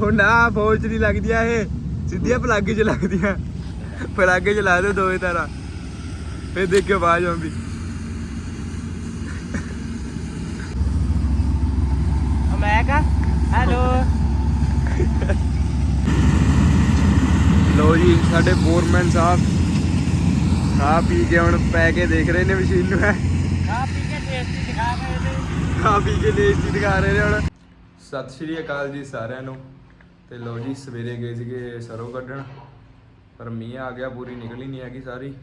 ਹੁਣ ਨਾ ਫੌਜ ਨਹੀਂ ਲੱਗਦੀਆਂ ਇਹ। ਸਿੱਧੀਆਂ ਪਲੱਗ 'ਚ ਲੱਗਦੀਆਂ। ਪਲੱਗ 'ਚ ਲਾ ਦੇ ਦੋਵੇਂ ਤਾਰਾਂ ਫੇਰ ਦੇਖ ਕੇ ਆਵਾਜ਼ ਆਉਂਦੀ। ਹੈਲੋ। ਲੋ ਜੀ ਸਾਡੇ ਫੋਰਮੈਨ ਸਾਹਿਬ। ਖਾ ਪੀ ਕੇ ਹੁਣ ਪੈ ਕੇ ਦੇਖ ਰਹੇ ਨੇ ਮਸ਼ੀਨ ਨੂੰ। ਹੈ ਖਾ ਪੀ ਕੇ ਟੇਸਟੀ ਦਿਖਾ ਰਹੇ ਨੇ। ਖਾ ਪੀ ਕੇ ਨੇਸਤੀ ਦਿਖਾ ਰਹੇ ਨੇ ਹੁਣ। ਸਤਿ ਸ਼੍ਰੀ ਅਕਾਲ ਜੀ ਸਾਰਿਆਂ ਨੂੰ। ਤੇ ਲਓ ਜੀ, ਸਵੇਰੇ ਗਏ ਸੀਗੇ ਸਰੋਂ ਕੱਢਣ, ਪਰ ਮੀਂਹ ਆ ਗਿਆ, ਪੂਰੀ ਨਿਕਲੀ ਨਹੀਂ ਹੈਗੀ ਸਾਰੀ।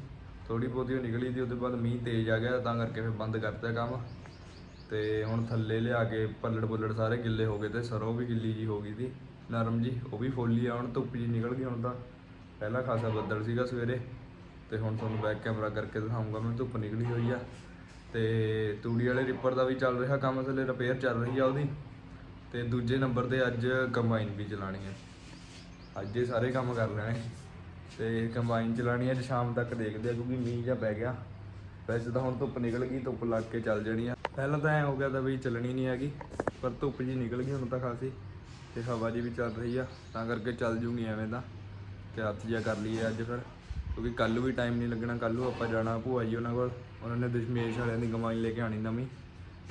ਥੋੜੀ ਬਹੁਤੀ ਉਹ ਨਿਕਲੀ ਸੀ, ਉਹਦੇ ਬਾਅਦ ਮੀਂਹ ਤੇਜ਼ ਆ ਗਿਆ, ਤਾਂ ਕਰਕੇ ਫਿਰ ਬੰਦ ਕਰਤਾ ਕੰਮ। ਤੇ ਹੁਣ ਥੱਲੇ ਲਿਆ ਕੇ ਪੱਲੜ ਪੁੱਲੜ ਸਾਰੇ ਗਿੱਲੇ ਹੋ ਗਏ ਤੇ ਸਰੋਂ ਵੀ ਗਿੱਲੀ ਜੀ ਹੋ ਗਈ ਸੀ। ਨਰਮ ਜੀ, ਉਹ ਵੀ ਫੋਲੀ ਆ, ਹੁਣ ਧੁੱਪ ਜੀ ਨਿਕਲ ਗਈ ਹੁਣ ਤਾਂ। ਪਹਿਲਾਂ ਖਾਸਾ ਬੱਦਲ ਸੀਗਾ ਸਵੇਰੇ, ਤੇ ਹੁਣ ਤੁਹਾਨੂੰ ਬੈਕ ਕੈਮਰਾ ਕਰਕੇ ਦਿਖਾਉਂਗਾ ਮੈਂ, ਧੁੱਪ ਨਿਕਲੀ ਹੋਈ ਆ। ਤੇ ਤੂੜੀ ਵਾਲੇ ਰਿਪਰ ਦਾ ਵੀ ਚੱਲ ਰਿਹਾ ਕੰਮ, ਥੱਲੇ ਰਿਪੇਅਰ ਚੱਲ ਰਹੀ ਆ ਉਹਦੀ। ਤੇ ਦੂਜੇ ਨੰਬਰ ਤੇ ਅੱਜ ਕੰਬਾਈਨ ਵੀ ਚਲਾਣੀ ਹੈ। ਅੱਜ ਇਹ ਸਾਰੇ ਕੰਮ ਕਰ ਲੈਣੇ। ਤੇ ਕੰਬਾਈਨ ਚਲਾਣੀ ਅੱਜ ਸ਼ਾਮ ਤੱਕ ਦੇਖਦੇ ਆ, ਕਿਉਂਕਿ ਮੀਂਹ ਜਾਂ ਪੈ ਗਿਆ। ਵੈਸੇ ਤਾਂ ਹੁਣ ਧੁੱਪ ਨਿਕਲ ਗਈ, ਧੁੱਪ ਲੱਗ ਕੇ ਚੱਲ ਜਾਣੀ ਆ। ਪਹਿਲਾਂ ਤਾਂ ਐ ਹੋ ਗਿਆ ਤਾਂ ਵੀ ਚੱਲਣੀ ਨਹੀਂ ਹੈਗੀ, ਪਰ ਧੁੱਪ ਜੀ ਨਿਕਲ ਗਈ ਹੁਣ ਤਾਂ ਖਾਸੀ, ਤੇ ਹਵਾ ਜੀ ਵੀ ਚੱਲ ਰਹੀ ਆ, ਤਾਂ ਕਰਕੇ ਚੱਲ ਜੂਗੀ ਐਵੇਂ ਤਾਂ। ਤੇ ਹੱਥ ਜਿਹਾ ਕਰ ਲਈਏ ਅੱਜ ਫਿਰ, ਕਿਉਂਕਿ ਕੱਲ ਵੀ ਟਾਈਮ ਨਹੀਂ ਲੱਗਣਾ ਕੱਲ ਨੂੰ ਆਪਾਂ ਜਾਣਾ ਭੂਆ ਜੀ ਉਹਨਾਂ ਕੋਲ। ਉਹਨਾਂ ਨੇ ਦਸ਼ਮੇਸ਼ ਵਾਲਿਆਂ ਦੀ ਕਮਾਈ ਲੈ ਕੇ ਆਣੀ ਨਵੀਂ,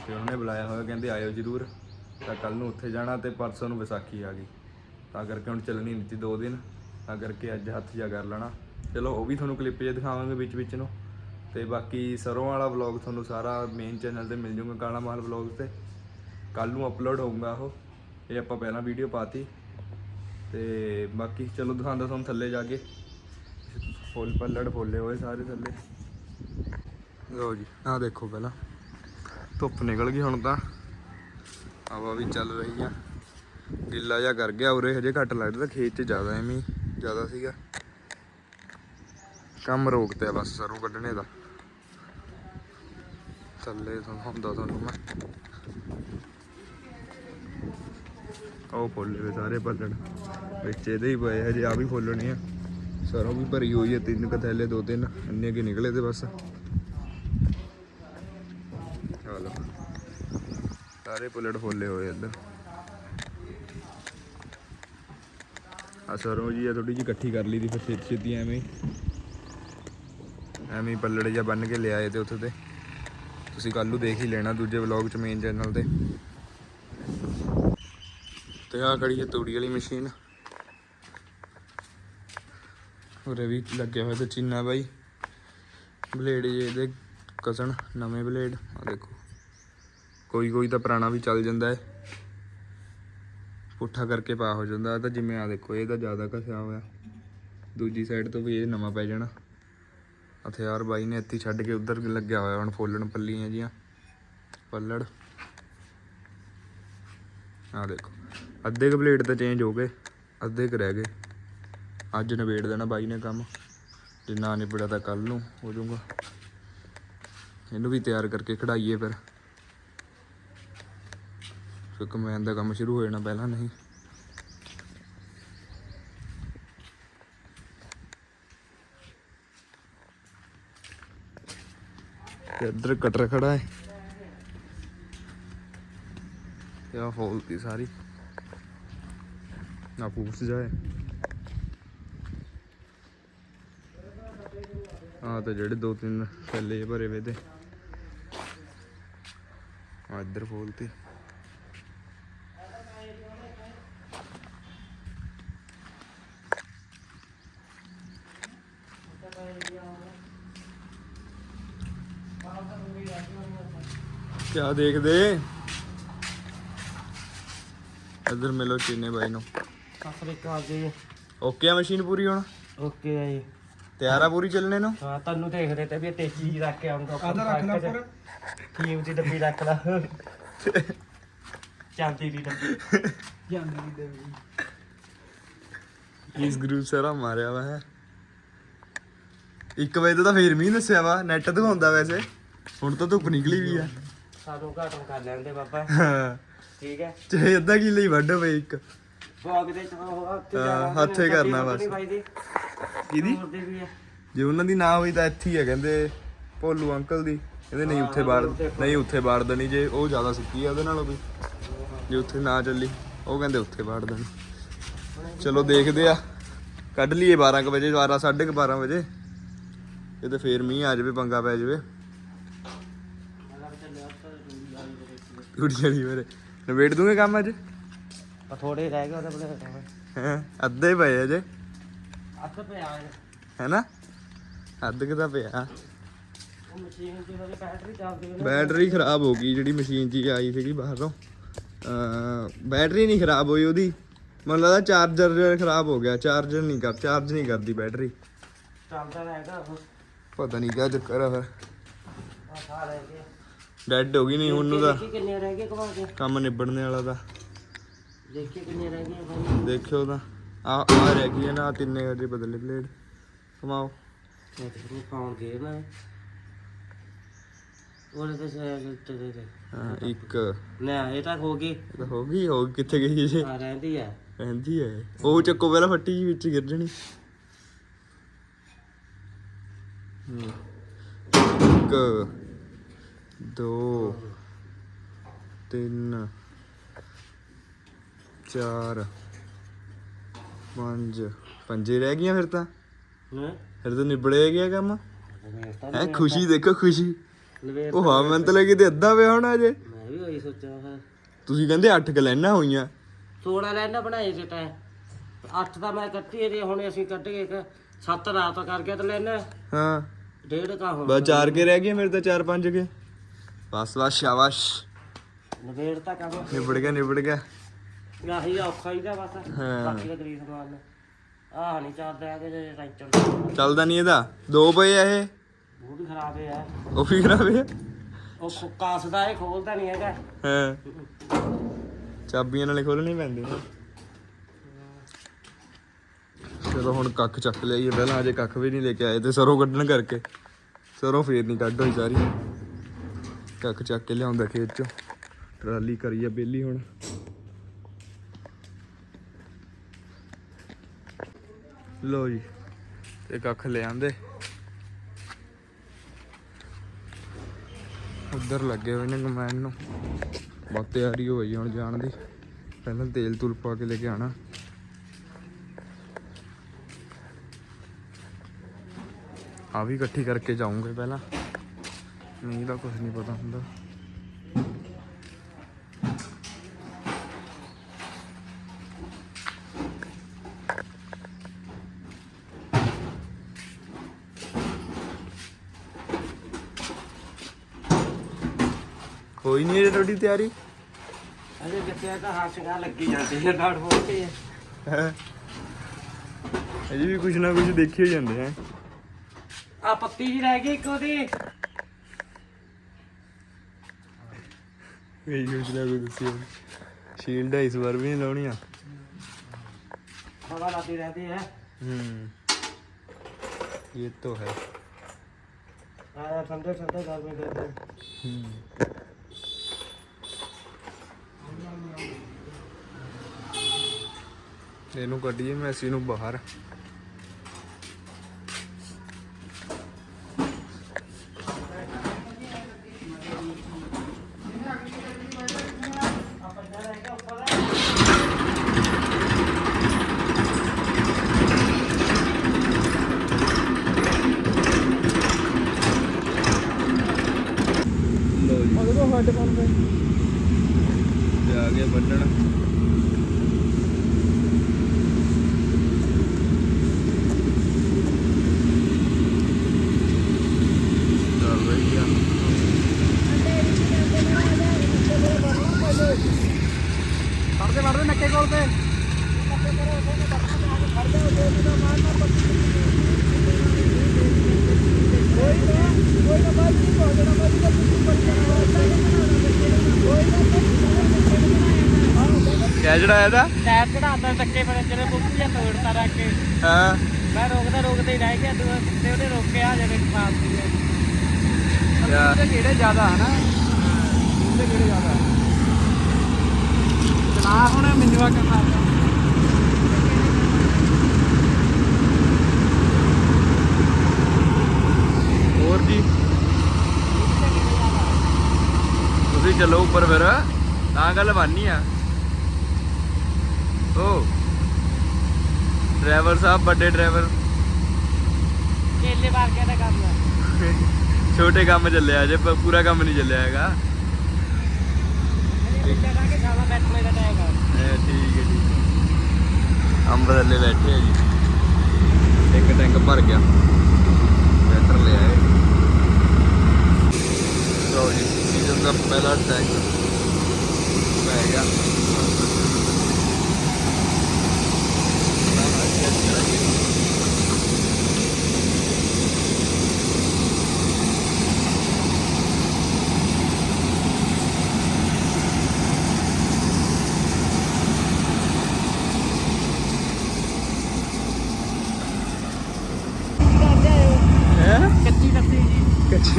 ਤੇ ਉਹਨਾਂ ਨੇ ਬੁਲਾਇਆ ਹੋਇਆ, ਕਹਿੰਦੇ ਆਇਓ ਜ਼ਰੂਰ। ਤਾਂ ਕੱਲ ਨੂੰ ਉੱਥੇ ਜਾਣਾ ਤੇ ਪਰਸੋਂ ਨੂੰ ਵਿਸਾਖੀ ਆ ਗਈ। ਤਾਂ ਕਰਕੇ ਹੁਣ ਚੱਲਣੀ ਨਹੀਂ ਸੀ ਦੋ ਦਿਨ, ਤਾਂ ਕਰਕੇ ਅੱਜ ਹੱਥ ਜਾ ਕਰ ਲੈਣਾ। ਚਲੋ, ਉਹ ਵੀ ਤੁਹਾਨੂੰ ਕਲਿੱਪ ਜੇ ਦਿਖਾਵਾਂਗੇ ਵਿੱਚ ਵਿੱਚ ਨੂੰ। ਤੇ ਬਾਕੀ ਸਰੋਂ ਵਾਲਾ ਵਲੌਗ ਤੁਹਾਨੂੰ ਸਾਰਾ ਮੇਨ ਚੈਨਲ ਤੇ ਮਿਲ ਜਾਊਗਾ ਕਾਲਾ ਮਾਲ ਵਲੌਗ ਤੇ। ਕੱਲ ਨੂੰ ਅਪਲੋਡ ਹੋਊਗਾ ਉਹ। ਇਹ ਆਪਾਂ ਪਹਿਲਾਂ ਵੀਡੀਓ ਪਾਤੀ। ਤੇ ਬਾਕੀ ਚਲੋ ਦਿਖਾਉਂਦਾ ਤੁਹਾਨੂੰ ਥੱਲੇ ਜਾ ਕੇ। ਫੁੱਲ ਪੱਲੜ ਫੁੱਲੇ ਹੋਏ ਸਾਰੇ ਥੱਲੇ। ਲਓ ਜੀ, ਆਹ ਦੇਖੋ ਪਹਿਲਾਂ। ਧੁੱਪ ਨਿਕਲ ਗਈ ਹੁਣ ਤਾਂ। ਹਵਾ ਵੀ ਚੱਲ ਰਹੀ ਆ। ਗਿੱਲਾ ਜਿਹਾ ਕਰ ਗਿਆ ਉਰੇ, ਹਜੇ ਘੱਟ ਲੱਗਦਾ ਖੇਤ 'ਚ ਜ਼ਿਆਦਾ ਐਵੇਂ ਜ਼ਿਆਦਾ ਸੀਗਾ। ਕੰਮ ਰੋਕਤੇ ਆ ਬਸ ਸਰੋਂ ਕੱਢਣੇ ਦਾ। ਥੱਲੇ ਤੋਂ ਹੁੰਦਾ ਤੁਹਾਨੂੰ ਮੈਂ। ਉਹ ਫੁੱਲੇ ਹੋਏ ਸਾਰੇ ਪੱਲੜ ਵਿੱਚ ਇਹਦੇ ਹੀ ਪਏ ਹਜੇ ਆ ਵੀ ਫੁੱਲਣੇ ਆ। ਸਰੋਂ ਵੀ ਭਰੀ ਹੋਈ ਹੈ ਤਿੰਨ ਕੁ ਥੈਲੇ, ਦੋ ਤਿੰਨ, ਇੰਨੇ ਕਿ ਨਿਕਲੇ ਤੇ ਬਸ ਆ ਲਓ ਸਾਰੇ ਪੁੱਲੜ ਫੁੱਲੇ ਹੋਏ ਇੱਧਰ ਆ ਸਰੋਂ ਜੀ ਆ ਥੋੜੀ ਜਿਹੀ ਇਕੱਠੀ ਕਰ ਲਈ ਦੀ ਫਿਰ ਛੇਤੀ ਛੇਤੀ ਐਵੇਂ ਐਵੇਂ ਹੀ ਪੱਲੜ ਬੰਨ ਕੇ ਲਿਆਏ ਤੇ ਉੱਥੇ ਤੇ। ਤੁਸੀਂ ਕੱਲ ਨੂੰ ਦੇਖ ਹੀ ਲੈਣਾ ਦੂਜੇ ਵਲੌਗ ਚ ਮੇਨ ਚੈਨਲ ਤੇ। ਤੇ ਆ ਖੜੀ ਹੈ ਤੂੜੀ ਵਾਲੀ ਮਸ਼ੀਨ। ਉਰੇ ਵੀ ਲੱਗਿਆ ਹੋਇਆ ਤੇ ਚੀਨਾ ਬਾਈ। ਬਲੇਡ ਜੇ ਇਹਦੇ ਕਸਣ, ਨਵੇਂ ਬਲੇਡ। ਆ ਦੇਖੋ। ਕੋਈ ਕੋਈ ਤਾਂ ਪੁਰਾਣਾ ਵੀ ਚੱਲ ਜਾਂਦਾ ਹੈ। ਪੁੱਠਾ ਕਰਕੇ ਪਾ ਹੋ ਜਾਂਦਾ ਤਾਂ ਜਿਵੇਂ ਆ ਦੇਖੋ, ਇਹ ਤਾਂ ਜ਼ਿਆਦਾ ਘਸਿਆ ਹੋਇਆ। ਦੂਜੀ ਸਾਈਡ ਤੋਂ ਵੀ ਇਹ ਨਵਾਂ ਪੈ ਜਾਣਾ। ਹਥਿਆਰ ਬਾਈ ਨੇ ਇੱਥੇ ਛੱਡ ਕੇ ਉਧਰ ਲੱਗਿਆ ਹੋਇਆ, ਹੁਣ ਫੋਲਣ ਪੱਲੀਆਂ ਜੀਆਂ। ਪੱਲੜ। ਆ ਦੇਖੋ, ਅੱਧੇ ਕੁ ਪਲੇਟ ਤਾਂ ਚੇਂਜ ਹੋ ਗਏ, ਅੱਧੇ ਕੁ ਰਹਿ ਗਏ। ਅੱਜ ਨਿਬੇੜ ਦੇਣਾ ਬਾਈ ਨੇ ਕੰਮ। ਜੇ ਨਾ ਨਿਬੜਿਆ ਤਾਂ ਕੱਲ ਨੂੰ ਹੋ ਜਾਊਗਾ। ਇਹਨੂੰ ਵੀ ਤਿਆਰ ਕਰਕੇ ਖੜਾਈਏ ਫਿਰ। ਫਿਰ ਕਮੈਨ ਦਾ ਕੰਮ ਸ਼ੁਰੂ ਹੋ ਜਾਣਾ ਪਹਿਲਾਂ ਨਹੀਂ। ਤੇ ਇੱਧਰ ਕਟਰ ਖੜਾ ਹੈ ਇਹ ਆ ਫੋਲਤੀ ਸਾਰੀ। ਨਾ ਫੂਸ ਜਾਏ। ਆ ਤੇ ਜਿਹੜੇ ਦੋ ਤਿੰਨ ਥੈਲੇ ਭਰੇ ਵੇ ਤੇ। ਆ ਇੱਧਰ ਫੋਲਤੀ ਕਿਆ ਦੇਖਦੇ? ਇੱਧਰ ਮਿਲੋ ਚੀਨੇ ਬਾਈ ਨੂੰ। ਸਤਿ ਸ੍ਰੀ ਅਕਾਲ ਜੀ ਓਕੇ ਆ ਮਸ਼ੀਨ ਪੂਰੀ ਹੁਣ? ਓਕੇ ਆ ਜੀ। ਤਿਆਰ ਆ ਪੂਰੀ ਚੱਲਣੇ ਨੂੰ? ਹਾਂ ਤੁਹਾਨੂੰ ਦੇਖਦੇ ਤੇ ਵੀ ਇਹ ਤੇਜ਼ੀ ਜਿਹੀ ਰੱਖ ਕੇ ਆਉਂਦਾ ਆਦਾ ਰੱਖ ਲੈ ਪਰ ਕੀਮ ਦੀ ਡੱਬੀ ਰੱਖ ਲੈ। ਚਾਂਦੀ ਦੀ ਡੱਬੀ। ਚਾਂਦੀ ਦੀ ਡੱਬੀ। ਇਸ ਗਰੁੱਪ ਸਾਰਾ ਮਾਰਿਆ ਵਾ ਹੈ। ਇੱਕ ਵਜੇ ਤੋਂ ਤਾਂ ਫੇਰ ਮੀਂਹ ਦੱਸਿਆ ਵਾ ਨੈਟ ਦਿਖਾਉਂਦਾ ਵੈਸੇ। ਹੁਣ ਤਾਂ ਧੁੱਪ ਨਿਕਲੀ ਵੀ ਆ। ਸਾਨੂੰ ਘਾਟਮ ਕਰ ਲੈਂਦੇ ਬਾਬਾ। ਹਾਂ, ਠੀਕ ਹੈ? ਚਾਹੇ ਅੱਧਾ ਕਿੱਲੇ ਹੀ ਵੱਢ ਹੋਵੇ ਇੱਕ? ਬਾਗ ਦੇ ਚ ਹੱਥੇ ਹਾਂ, ਹੱਥੇ ਕਰਨਾ ਬਸ। ਕਿਹਦੀ? ਕਿਹਦੀ ਦੇ ਵੀ ਜੇ ਉਹਨਾਂ ਦੀ ਨਾ ਹੋਈ ਤਾਂ ਇੱਥੇ ਹੀ ਆ ਕਹਿੰਦੇ ਭੋਲੂ ਅੰਕਲ ਦੀ। ਕਹਿੰਦੇ ਨਹੀਂ ਉੱਥੇ ਬਾੜ ਨਹੀਂ ਉੱਥੇ ਬਾੜ ਦੇਣੀ ਜੇ ਉਹ ਜ਼ਿਆਦਾ ਸੁੱਕੀ ਆ ਉਹਦੇ ਨਾਲੋਂ ਵੀ। ਜੇ ਉੱਥੇ ਨਾ ਚੱਲੀ ਉਹ ਕਹਿੰਦੇ ਉੱਥੇ ਬਾੜ ਦੇਣੀ। ਚਲੋ ਦੇਖਦੇ ਆ। ਕੱਢ ਲਈਏ 12 ਕੁ ਵਜੇ 12 12:30 ਵਜੇ। ਇਹ ਤੇ ਫੇਰ ਮੀਂਹ ਆ ਜਾਵੇ ਪੰਗਾ ਪੈ ਜਾਵੇ। ਟੁੱਟ ਜਾਣੀ ਮੇਰੇ। ਨਵੇੜ ਦੂੰਗੇ ਕੰਮ ਅੱਜ? ਆ ਥੋੜੇ ਰਹਿ ਗਏ ਉਹਦੇ ਬਲੇ ਹੈ? ਅੱਧੇ ਪਏ ਅਜੇ ਅੱਧ ਪਿਆ ਹੈ ਹੈਨਾ? ਅੱਧ ਕਿ ਤਾਂ ਪਿਆ। ਉਹ ਮਸ਼ੀਨ ਦੀ ਉਹਦੀ ਬੈਟਰੀ ਚੱਲਦੀ ਉਹਨੇ ਬੈਟਰੀ ਖਰਾਬ ਹੋ ਗਈ ਜਿਹੜੀ ਮਸ਼ੀਨ 'ਚ ਆਈ ਸੀਗੀ ਬਾਹਰੋਂ। ਅ ਬੈਟਰੀ ਨਹੀਂ ਖਰਾਬ ਹੋਈ ਉਹਦੀ। ਮੈਨੂੰ ਲੱਗਦਾ ਚਾਰਜਰ ਖਰਾਬ ਹੋ ਗਿਆ ਚਾਰਜਰ ਨਹੀਂ ਕਰ ਚਾਰਜ ਨਹੀਂ ਕਰਦੀ ਬੈਟਰੀ। ਚੱਲਦਾ ਰਹੇਗਾ ਉਹ। ਪਤਾ ਨਹੀਂ ਕਿਆ ਚੱਕਰ ਆ ਫਿਰ। ਆ ਰਹਿ ਗਏ ਡੈਡ ਹੋ ਗਈ ਨਹੀਂ ਉਹਨੂੰ ਦਾ ਦੇਖੀ ਕਿੰਨੇ ਰਹਿ ਗਏ ਕਮਾ ਕੇ। ਕੰਮ ਨਿਬੜਨੇ ਵਾਲਾ ਦਾ ਦੇਖੀ ਕਿੰਨੇ ਰਹਿ ਗਏ ਭਾਈ। ਦੇਖਿਓ ਤਾਂ। ਆ ਆ ਰਹਿ ਗਈ ਨਾ ਆਹ ਤਿੰਨੇ ਗੱਡੀ ਬਦਲੇ ਬਲੇਡ ਕਮਾਓ ਇਹ ਤੇ ਫੋਨ ਦੇ ਨਾ ਉਹਨੇ ਤੇ ਸਾਈਕਲ ਤੇ ਦੇ ਦੇ। ਹਾਂ, ਇੱਕ। ਨਾ ਇਹ ਤਾਂ ਹੋ ਗਈ। ਇਹ ਤਾਂ ਹੋ ਗਈ ਹੋ ਗਈ। ਕਿੱਥੇ ਗਈ ਜੇ ਆ ਰਹਿੰਦੀ ਆ। ਰਹਿੰਦੀ ਹੈ ਉਹ ਚੱਕੋ ਪਹਿਲਾਂ ਫੱਟੀ ਜੀ ਵਿੱਚ ਗਿਰ ਜਣੀ। ਇੱਕ। ਦੋ ਤਿੰਨ ਚਾਰ ਪੰਜ। ਪੰਜੇ ਰਹਿ ਗਈਆਂ ਫਿਰ ਤਾਂ? ਨਾ ਫਿਰ ਤਾਂ ਨਿਬੜੇ ਗਿਆ ਕੰਮ? ਮੈਂ ਹੈ ਖੁਸ਼ੀ ਦੇਖੋ ਖੁਸ਼ੀ। ਉਹ ਹਾਂ ਮੈਨੂੰ ਤਾਂ ਲੱਗੀ ਤੇ ਅੱਧਾ ਪਿਆ ਹੋਣਾ ਅਜੇ। ਮੈਂ ਵੀ ਉਹੀ ਸੋਚਿਆ ਫਿਰ। ਤੁਸੀਂ ਕਹਿੰਦੇ 8 ਕਲੈਨਾ ਹੋਈਆਂ। 16 ਲੈਣਾ ਬਣਾਏ ਸੀ ਤੈਂ। 8 ਤਾਂ ਮੈਂ ਕੱਟੀ ਜੇ ਹੁਣ ਅਸੀਂ ਕੱਢ ਕੇ ਇੱਕ 7 ਰਾਤ ਕਰ ਗਿਆ ਤੇ ਲੈਣਾ ਹਾਂ। ਡੇਢ ਕਾ ਹੁਣ। ਬਸ ਚਾਰ ਕੇ ਰਹਿ ਗਏ ਮੇਰੇ ਤਾਂ ਚਾਰ ਪੰਜ ਕੇ। ਬਸ ਬਸ ਸ਼ਾਬਾਸ਼। ਨਵੇੜ ਤਾਂ ਕੰਮ ਨਿਬੜ ਗਿਆ ਨਿਬੜ ਗਿਆ। ਆਹੀ ਔਖਾ ਹੀ ਦਾ ਬਸ। ਹਾਂ। ਬਾਕੀ ਦਾ ਗਰੀਬ ਸਮਾਨ ਆਹ ਨਹੀਂ ਚੱਲਦਾ ਹੈਗਾ ਜੇ ਚੱਲਦਾ ਨਹੀਂ ਇਹਦਾ। ਦੋ ਪਏ ਆ ਇਹ। ਉਹ ਵੀ ਖਰਾਬ ਹੈ ਉਹ ਵੀ ਖਰਾਬ ਹੈ ਉਹ ਕਾਸਦਾ ਇਹ ਖੋਲਦਾ ਨਹੀਂ ਹੈਗਾ। ਹਾਂ। ਚਾਬੀਆਂ ਨਾਲੇ ਖੋਲਣੀ ਪੈਂਦੀ ਚਲੋ ਹੁਣ ਕੱਖ ਚੱਕ ਲਿਆਈਏ। ਪਹਿਲਾਂ ਅਜੇ ਕੱਖ ਵੀ ਨਹੀਂ ਲੈ ਕੇ ਆਏ ਤੇ ਸਰੋਂ ਕੱਢਣ ਕਰਕੇ। ਸਰੋਂ ਫੇਰ ਨਹੀਂ ਕੱਢ ਹੋਈ ਸਾਰੀ। ਕੱਖ ਚੱਕ ਕੇ ਲਿਆਉਂਦਾ ਖੇਤ ਚੋਂ। ਟਰਾਲੀ ਕਰੀਏ ਬੇਲੀ ਹੁਣ। ਲੋ ਜੀ, ਤੇ ਕੱਖ ਲੈ ਆਂਦੇ। ਉੱਧਰ ਲੱਗੇ ਹੋਏ ਨੇ ਕਮੈਨ ਨੂੰ। ਬਹੁਤ ਤਿਆਰੀ ਹੋਈ ਹੁਣ ਜਾਣ ਦੀ। ਪਹਿਲਾਂ ਤੇਲ ਤੂਲ ਪਾ ਕੇ ਲੈ ਕੇ ਆਣਾ ਆ ਵੀ ਇਕੱਠੀ ਕਰਕੇ ਜਾਉਂਗੇ ਪਹਿਲਾਂ। ਨਹੀਂ ਤਾਂ ਕੁਝ ਨਹੀਂ ਪਤਾ ਹੁੰਦਾ। ਕੋਈ ਨਹੀਂ ਤੁਹਾਡੀ ਤਿਆਰੀ? ਅਜੇ ਕਿਤੇ ਤਾਂ ਹਾਸ਼ਗਾ ਲੱਗੀ ਜਾਂਦੀ ਹੈ ਡਾਟ ਹੋ ਕੇ। ਹੈ? ਅਜੇ ਵੀ ਕੁਝ ਨਾ ਕੁਝ ਦੇਖੇ ਜਾਂਦੇ ਹੈ ਆ ਪੱਤੀ ਜੀ ਰਹਿ ਗਈ ਇੱਕ ਉਹਦੀ। ਇਹ ਯੋਜਨਾ ਕੋਈ ਦੱਸੀ ਹੋਵੇ ਸ਼ੀਲਡ ਇਸ ਵਾਰ ਵੀ ਨਹੀਂ ਲਾਉਣੀ ਆ हवा लाती रहती है ਹੂੰ। ਇਹ ਤਾਂ ਹੈ। आया ठंडे ठंडे घर में देते ਹੂੰ। ਇਹਨੂੰ ਕੱਢੀਏ ਮੈਸੀ ਨੂੰ ਬਾਹਰ। ਚੜਾਇਆ ਦਾ ਟਾਇਰ ਚੜਾਉਂਦਾ ਟੱਕੇ ਪਰ ਜਿਹੜੇ ਬੁੱਕ ਜਾਂ ਤੋੜਤਾ ਰੱਖ ਕੇ। ਹਾਂ। ਮੈਂ ਰੋਕਦਾ ਰੋਕਦਾ ਹੀ ਰਹਿ ਗਿਆ ਦੂਆ ਤੇ ਉਹਨੇ ਰੋਕਿਆ ਜਿਹੜੇ ਖਾਸ ਦੀ ਕਿਆ ਕਿਹੜੇ ਜ਼ਿਆਦਾ ਹਨਾ। ਉਹਦੇ ਕਿਹੜੇ ਜ਼ਿਆਦਾ। ਚਲਾ ਹੁਣ ਮਿੰਜਵਾ ਕਰਨਾ ਹੋਰ ਜੀ? ਤੁਸੀਂ ਚੱਲੋ ਉੱਪਰ ਫਿਰ। ਤਾਂ ਗੱਲ ਬਾਨੀ ਆ। ਓ। ਡਰਾਈਵਰ ਸਾਹਿਬ ਵੱਡੇ ਡਰਾਈਵਰ। ਕੇਲੇ ਵਰਗੇ ਦਾ ਕੰਮ ਹੈ ਛੋਟੇ ਕੰਮ ਚੱਲਿਆ ਜੇ ਪ- ਪੂਰਾ ਕੰਮ ਨਹੀਂ ਚੱਲਿਆ ਹੈਗਾ। ਇਹ ਜਗ੍ਹਾ ਕੇ ਖਾਵਾ ਬੈਠਣੇ ਦਾ ਟਾਈਮ ਹੈ ਇਹ ਠੀਕ ਹੈ ਠੀਕ ਹੈ। ਅੰਬ ਥੱਲੇ ਬੈਠੇ ਆ ਜੀ। ਇੱਕ ਟੈਂਕ ਭਰ ਗਿਆ। ਟਰੈਕਟਰ ਲਿਆ ਹੈ ਲੋ ਜੀ ਸੀਜ਼ਨ ਦਾ ਪਹਿਲਾ ਟੈਂਕ ਪੈ ਗਿਆ।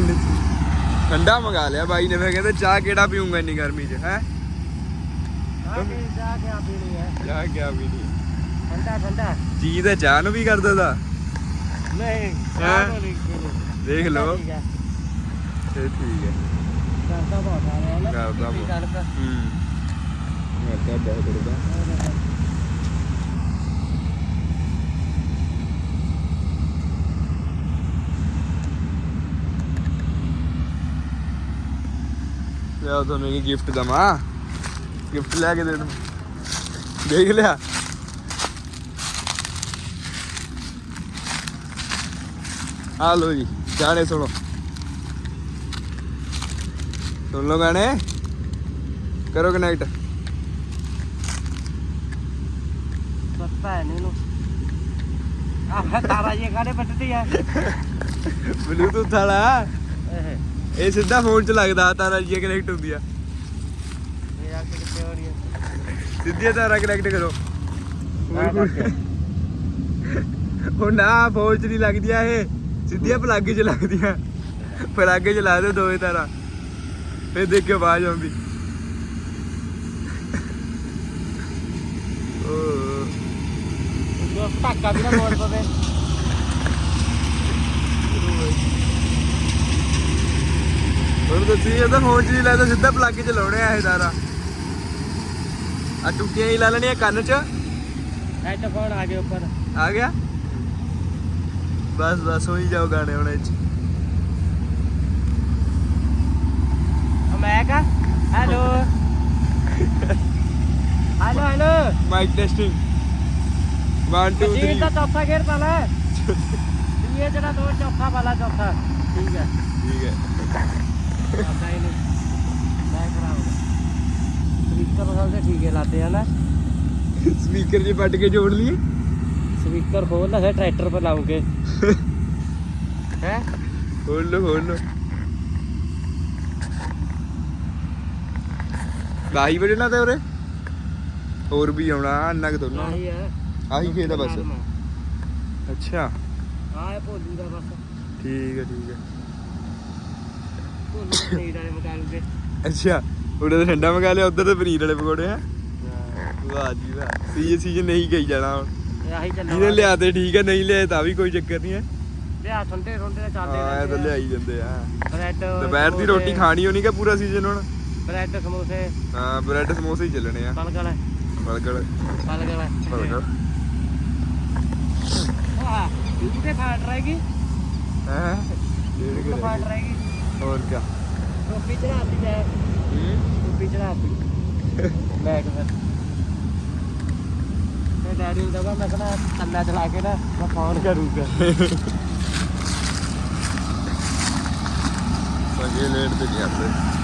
ਲੱਸੀ ਠੰਡਾ ਮੰਗਾ ਲਿਆ ਬਾਈ ਨੇ ਫਿਰ ਕਹਿੰਦੇ ਚਾਹ ਕਿਹੜਾ ਪੀਊਂਗਾ ਇੰਨੀ ਗਰਮੀ 'ਚ ਹੈ? ਆ ਕੇ ਜਾ ਕੇ ਆ ਪੀਣੀ ਹੈ? ਚਾਹ ਕਿਆ ਪੀਣੀ ਠੰਡਾ ਠੰਡਾ। ਜੀ ਤਾਂ ਚਾਹ ਨੂੰ ਵੀ ਕਰਦਾ ਦਾ ਨਹੀਂ? ਚਾਹ ਨਹੀਂ ਪੀਣੀ। ਦੇਖ ਲਓ। ਠੀਕ ਹੈ। ਇਹ ਠੀਕ ਹੈ। ਕਰਦਾ ਬਹੁਤ ਆ ਰਿਹਾ ਨਾ। ਕਰਦਾ ਬਹੁਤ। ਹੂੰ। ਮੈਂ ਤਾਂ ਬਹੁਤ ਬੜਦਾ ਲਿਆ ਤੁਹਾਨੂੰ ਇਹ ਗਿਫਟ ਦਵਾਂ। ਗਿਫਟ ਲੈ ਕੇ ਦੇ ਦੂੰ ਦੇਖ ਲਿਆ। ਆ ਲੋ ਜੀ ਗਾਣੇ ਸੁਣੋ। ਸੁਣ ਲੋ ਗਾਣੇ। ਕਰੋ ਕਨੈਕਟ ਪਤਾ ਹੈ ਨੀ ਆਹ ਤਾਰਾ ਜੀ ਕਾੜੇ ਪੱਟਦੀ ਹੈ ਬਲੂਟੁੱਥ ਵਾਲਾ। ਇਹ ਸਿੱਧਾ ਫੋਨ 'ਚ ਲੱਗਦਾ ਤਾਰਾ ਜੀ ਕਨੈਕਟ ਹੁੰਦੀ ਆ ਇਹ ਆ ਕੇ ਕਿੱਥੇ ਹੋ ਰਹੀ ਹੈ ਸਿੱਧੀ ਤਾਰਾ ਕਨੈਕਟ ਕਰੋ। ਉਹ ਨਾ ਫੋਨ 'ਚ ਨਹੀਂ ਲੱਗਦੀਆਂ ਇਹ। ਸਿੱਧੀਆਂ ਪਲੱਗ 'ਚ ਲੱਗਦੀਆਂ। ਪਲੱਗ 'ਚ ਲਾ ਦੇ ਦੋਵੇਂ ਤਾਰਾ। ਫਿਰ ਦੇਖ ਕੇ ਆਵਾਜ਼ ਆਉਂਦੀ। ਜੋ ਧੱਕਾ ਵੀ ਨਾ ਮੋੜ ਪਵੇ ਹੁਣ ਤੁਸੀਂ ਇਹਦਾ ਫੋਨ ਨਹੀਂ ਲੱਗਦਾ ਸਿੱਧਾ ਪਲੱਗ 'ਚ ਲਾਉਣੇ ਆ ਇਹ ਤਾਰਾ ਆ ਟੁੱਟੀਆਂ ਹੀ ਲਾ ਲੈਣੀਆਂ ਕੰਨ 'ਚ। ਹੈਡਫੋਨ ਆ ਗਏ ਉੱਪਰ। ਆ ਗਿਆ? ਬਸ ਬਸ ਹੋਈ ਜਾਓ ਗਾਣੇ ਹੁਣ ਇਹ 'ਚ ਮੈਂ ਕਾ hello. Hello hello. Mic testing 1 2 ਜੀ 3 ਦਾ ਚੌਥਾ ਗੇਰ ਪਾ ਲੈ ਇਹ ਜਿਹੜਾ ਦੋ ਚੌਥਾ ਵਾਲਾ ਚੌਥਾ। ਠੀਕ ਹੈ। ਠੀਕ ਹੈ। ਆਉਂਦਾ ਹੀ ਨਹੀਂ ਮੈਂ ਕਰਾਉਂਗਾ ਸਪੀਕਰ ਨਾਲ ਤੇ ਠੀਕ ਹੈ ਲਾਤੇ ਆ ਨਾ ਸਪੀਕਰ 'ਚ ਪੱਟ ਕੇ ਜੋੜ ਲਈਏ स्पीकर खोल ना फिर ट्रैक्टर पर लाऊंगे हैं ਖੋਲ ਲੋ ਖੋਲ ਲੋ ਲਾਹੀ ਵਜਣਾ ਤੇ ਉਰੇ ਹੋਰ ਵੀ ਆਉਣਾ ਇੰਨਾ ਕਿ ਦੋਨਾਂ ਆਹੀ ਹੈ ਆਹੀ ਖੇਤ ਆ ਬਸ ਅੱਛਾ ਹਾਂ ਇਹ ਭੋਲੂ ਦਾ ਬਸ ਠੀਕ ਹੈ ਠੀਕ ਹੈ ਭੋਲੂ ਪਨੀਰ ਵਾਲੇ ਅੱਛਾ ਉਹਦੇ ਤਾਂ ਠੰਡਾ ਮੰਗਾ ਲਿਆ ਉਧਰ ਤੇ ਪਨੀਰ ਵਾਲੇ ਪਕੌੜੇ ਆ। ਵਾਹ ਜੀ ਵਾਹ ਸੀਜ਼ਨ ਸੀਜ਼ਨ ਨਹੀਂ ਗਈ ਜਾਣਾ ਹੁਣ। ਇਹ ਆਹੀ ਚੱਲਣਾ ਲਿਆ ਤੇ ਠੀਕ ਹੈ ਨਹੀਂ ਲਿਆ ਤਾਂ ਵੀ ਕੋਈ ਚੱਕਰ ਨਹੀਂ ਹੈ ਲਿਆ ਠੰਡੇ ਠੰਡੇ ਦਾ ਚੱਲਦੇ ਹਾਂ ਇਹ ਤਾਂ ਲਿਆਈ ਜਾਂਦੇ ਆ। ਬ੍ਰੈਡ ਦੁਪਹਿਰ ਦੀ ਰੋਟੀ ਖਾਣੀ ਹੋਣੀ ਕਿ ਪੂਰਾ ਸੀਜ਼ਨ ਹੁਣ? ਬ੍ਰੈਡ ਸਮੋਸੇ। ਹਾਂ ਬ੍ਰੈਡ ਸਮੋਸੇ ਹੀ ਚੱਲਣੇ ਆ। ਬਲਗਲ। ਬਲਗਲ। ਬਰਗਰ ਵਾਹ ਇਹ ਤੇ ਫਾਟ ਰਹੇਗੀ? ਹੈ? ਇਹ ਤੇ ਫਾਟ ਰਹੇਗੀ? ਹੋਰ ਕੀ ਟੋਪੀ ਚੜਾਤੀ ਹੈ? ਟੋਪੀ ਚੜਾਤੀ ਲੈ ਕੇ ਫਿਰ ਤੇ ਡੈਡੀ ਨੂੰ ਦਵਾ ਮੈਂ ਕਹਿੰਦਾ ਕੰਨਾ ਚਲਾ ਕੇ ਨਾ ਮੈਂ ਫੋਨ ਕਰੂੰਗਾ। ਸਗੇ ਲੇਟ ਤੇ ਨਹੀਂ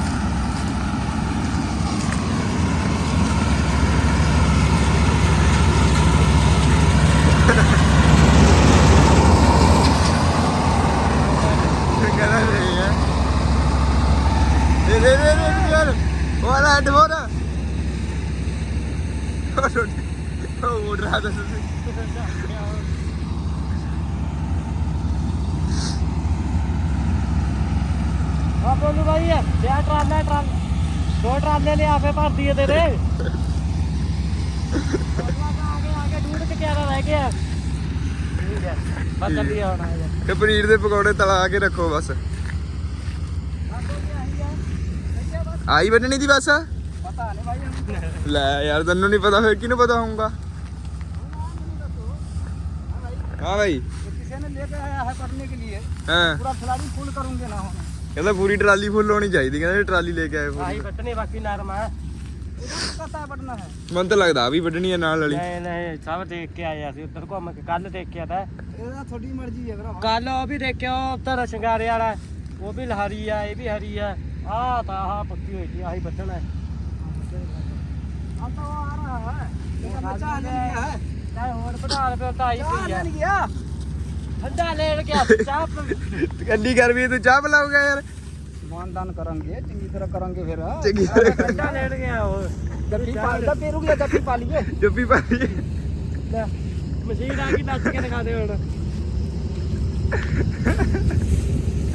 ਦੋ ਟਰਾਲੇ ਲਿਆ ਫੇ ਭਰ ਦਈਏ ਤੇਰੇ ਆਗੇ ਆਗੇ ਡੂੜ ਕੇ ਕਿਆਰਾ ਰਹਿ ਗਿਆ ਠੀਕ ਹੈ ਬਸ ਚੱਲੀਏ ਹੁਣ ਆ ਜਾ ਤੇ ਪਨੀਰ ਦੇ ਪਕੌੜੇ ਤਲਾ ਕੇ ਰੱਖੋ ਬਸ ਆਈ ਬੰਨਣੀ ਦੀ ਬਸ ਪਤਾ ਨਹੀਂ ਭਾਈ ਲੈ ਯਾਰ ਤੈਨੂੰ ਨਹੀਂ ਪਤਾ ਫਿਰ ਕਿਹਨੂੰ ਪਤਾ ਹੋਊਗਾ ਹਾਂ ਭਾਈ ये किसी ने लेके आया है करने के लिए ਹਾਂ पूरा खिलाड़ी फुल करूंगे ना हम ਕਹਿੰਦਾ ਪੂਰੀ ਟਰਾਲੀ ਫੁੱਲ ਹੋਣੀ ਚਾਹੀਦੀ ਕਹਿੰਦਾ ਟਰਾਲੀ ਲੈ ਕੇ ਆਏ ਆਹੀ ਫੁੱਲ। ਵੱਟਨੇ ਬਾਕੀ ਨਰਮ ਮਨ ਤਾਂ ਲੱਗਦਾ ਆ ਵੀ ਵੱਢਣੀ ਆ ਨਾਲ ਵਾਲੀ। ਨਹੀਂ ਨਹੀਂ ਸਭ ਦੇਖ ਕੇ ਆਇਆ ਸੀ ਉੱਧਰ ਘੁੰਮ ਕੇ ਕੱਲ ਦੇਖਿਆ ਤਾਂ। ਇਹਦਾ ਤੁਹਾਡੀ ਮਰਜ਼ੀ ਹੈ ਭਰਾ ਕੱਲ ਉਹ ਵੀ ਦੇਖਿਆ ਉੱਧਰ ਸ਼ਿੰਗਾਰੇ ਵਾਲਾ ਉਹ ਵੀ ਹਰੀ ਆ ਇਹ ਵੀ ਹਰੀ ਆ। ਆਹ ਤਾਂ ਆਹ ਪੱਕੀ ਹੋਈ ਸੀ ਆਹੀ ਵੱਟਣਾ ਹੈ। ਅੰਤ ਆ ਰਹਾ ਹੈ। ਇਹ ਬੱਚਾ ਨਹੀਂ ਹੈ। ਚਾਹੇ ਹੋਰ ਪਟਾਲ ਪਿਓ ਤਾਂ ਆਈ ਪਈ ਆ। ਗਿਆ। ਠੰਡਾ ਲੈਣ ਗਿਆ ਚਾਹ ਕੱਲੀ ਗਰਮੀ ਤੂੰ ਚਾਹ ਪਲਾਉਗਾ ਯਾਰ। ਮਾਨਦਾਨ ਕਰਾਂਗੇ ਚੰਗੀ ਤਰ੍ਹਾਂ ਕਰਾਂਗੇ ਫਿਰ। ਚੰਗੀ ਤਰ੍ਹਾਂ। ਠੰਡਾ ਲੈਣ ਗਿਆ ਉਹ। ਜੱਫੀ ਪਾ ਲਾ ਫੇਰ ਰੁਕ ਜੱਫੀ ਪਾ ਲਈਏ। ਜੱਫੀ ਪਾ ਲਈਏ। ਮਸ਼ੀਨ ਆ ਗਈ ਨੱਚ ਕੇ ਦਿਖਾ ਦੇ ਹੁਣ।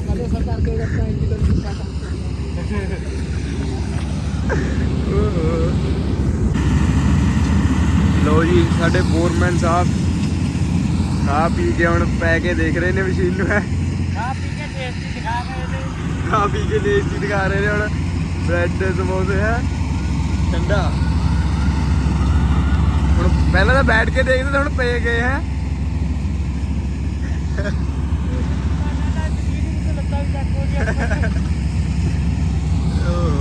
ਨਾਲੇ ਸਰਕਾਰ ਕੇ ਰੱਖਾਂ ਇੰਨੀ ਗੰਦੀ ਸਾਟਾ ਲੋ ਜੀ ਸਾਡੇ ਫੋਰਮੈਨ ਸਾਹਿਬ ਖਾ ਪੀ ਕੇ ਹੁਣ ਪੈ ਕੇ ਦੇਖ ਰਹੇ ਨੇ ਮਸ਼ੀਨ ਨੂੰ ਹੈ। ਖਾ ਪੀ ਕੇ ਟੇਸਟੀ ਦਿਖਾ ਰਹੇ ਨੇ। ਖਾ ਪੀ ਕੇ ਜੀ ਦਿਖਾ ਰਹੇ ਨੇ ਹੁਣ। ਬ੍ਰੈਡ ਸਮੋਸੇ ਹੈ। ਠੰਡਾ। ਹੁਣ ਪਹਿਲਾਂ ਤਾਂ ਬੈਠ ਕੇ ਦੇਖਦੇ ਤੇ ਹੁਣ ਪਏ ਗਏ ਹੈ।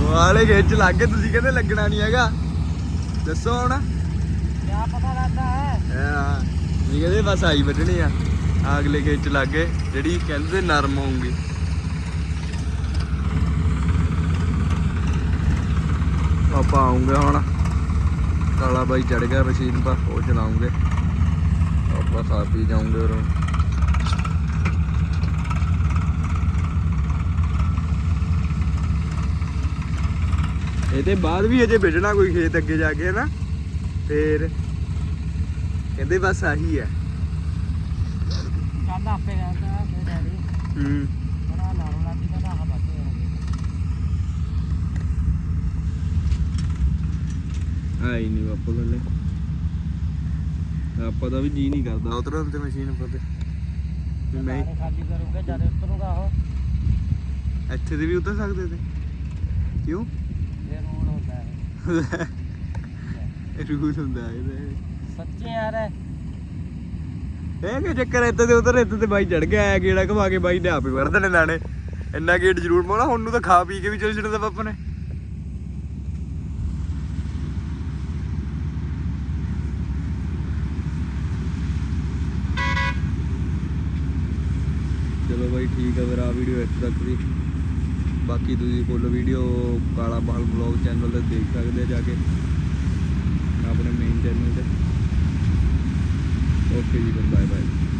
ਵਾਲੇ ਖੇਚ ਲੱਗ ਗਏ ਤੁਸੀਂ ਕਹਿੰਦੇ ਲੱਗਣਾ ਨਹੀਂ ਹੈਗਾ। ਦੱਸੋ ਹੁਣ। ਕਿਆ ਪਤਾ ਲੱਗਦਾ ਹੈ। ਹਾਂ। ਜੀ ਕਹਿੰਦੇ ਬਸ ਆਈ ਵੱਢਣੀ ਆ। ਅਗਲੇ ਖੇਤ ਲੱਗ ਗਏ, ਜਿਹੜੀ ਕਹਿੰਦੇ ਨਰਮ ਹੋਊਗੀ। ਆਪਾਂ ਆਉਂਗੇ ਹੁਣ। ਕਾਲਾ ਬਾਈ ਚੜ ਗਿਆ ਮਸ਼ੀਨ ਪਰ, ਉਹ ਚਲਾਉਂਗੇ। ਆਪਾਂ ਖਾ ਪੀ ਜਾਉਂਗੇ ਉਰੋਂ। ਇਹਦੇ ਬਾਅਦ ਵੀ ਅਜੇ ਵੱਢਣਾ ਕੋਈ ਖੇਤ ਅੱਗੇ ਜਾ ਕੇ ਨਾ। ਫੇਰ ਕਹਿੰਦੇ ਬਸ ਆਹੀ ਹੈ। ਚੱਲ ਆਪੇ ਕਰਦਾ ਤੇ ਡੈਡੀ ਹੂੰ। ਬੜਾ ਨਾਮ ਲੱਗੀ ਤਾਂ ਆਹ ਬਾਤੇ ਆਈ ਨਹੀਂ ਬਾਪੂ ਲੱਲੇ ਆਪਾਂ ਦਾ ਵੀ ਜੀ ਨਹੀਂ ਕਰਦਾ। ਉਤਰਨ ਤੇ ਮਸ਼ੀਨ ਪਰ ਤੇ। ਵੀ ਮੈਂ ਮੈਂ ਖਾਲੀ ਕਰੂੰਗਾ ਜਦ ਉਤਰੂਗਾ ਉਹ। ਇੱਥੇ ਤੇ ਵੀ ਉਤਰ ਸਕਦੇ ਤੇ। ਕਿਉਂ? ਇਹ ਰੂਲ ਹੁੰਦਾ ਹੈ ਇਹ ਰੂਲ ਹੁੰਦਾ ਇਹਦਾ। ਸੱਚੇ ਯਾਰ ਇਹ ਕਿ ਚੱਕਰ ਇੱਥੇ ਤੇ ਉਤਰ ਇੱਥੇ ਤੇ ਬਾਈ ਚੜ ਗਿਆ ਆ ਗੇੜਾ ਘਵਾ ਕੇ ਬਾਈ ਨੇ ਆਪੇ ਵੜ ਦੇਣੇ ਦਾਣੇ ਇੰਨਾ ਗੇਟ ਜ਼ਰੂਰ ਪਾਉਣਾ, ਹੁਣ ਨੂੰ ਤਾਂ ਖਾ ਪੀ ਕੇ ਵੀ ਚੱਲ ਜਣਾ ਪਾਪਾ ਨੇ। ਚਲੋ ਬਾਈ ਠੀਕ ਆ ਫਿਰ ਆ ਵੀਡੀਓ ਇੱਥੇ ਤੱਕ ਦੀ। ਬਾਕੀ ਤੁਸੀਂ ਫੁੱਲ ਵੀਡੀਓ ਕਾਲਾ ਬਾਲ ਬਲੌਗ ਚੈਨਲ ਤੇ ਦੇਖ ਸਕਦੇ ਜਾ ਕੇ। ਆਪਣੇ ਮੇਨ ਚੈਨਲ ਤੇ। ਓਕੇ ਜੀ ਫਿਰ ਬਾਏ ਬਾਏ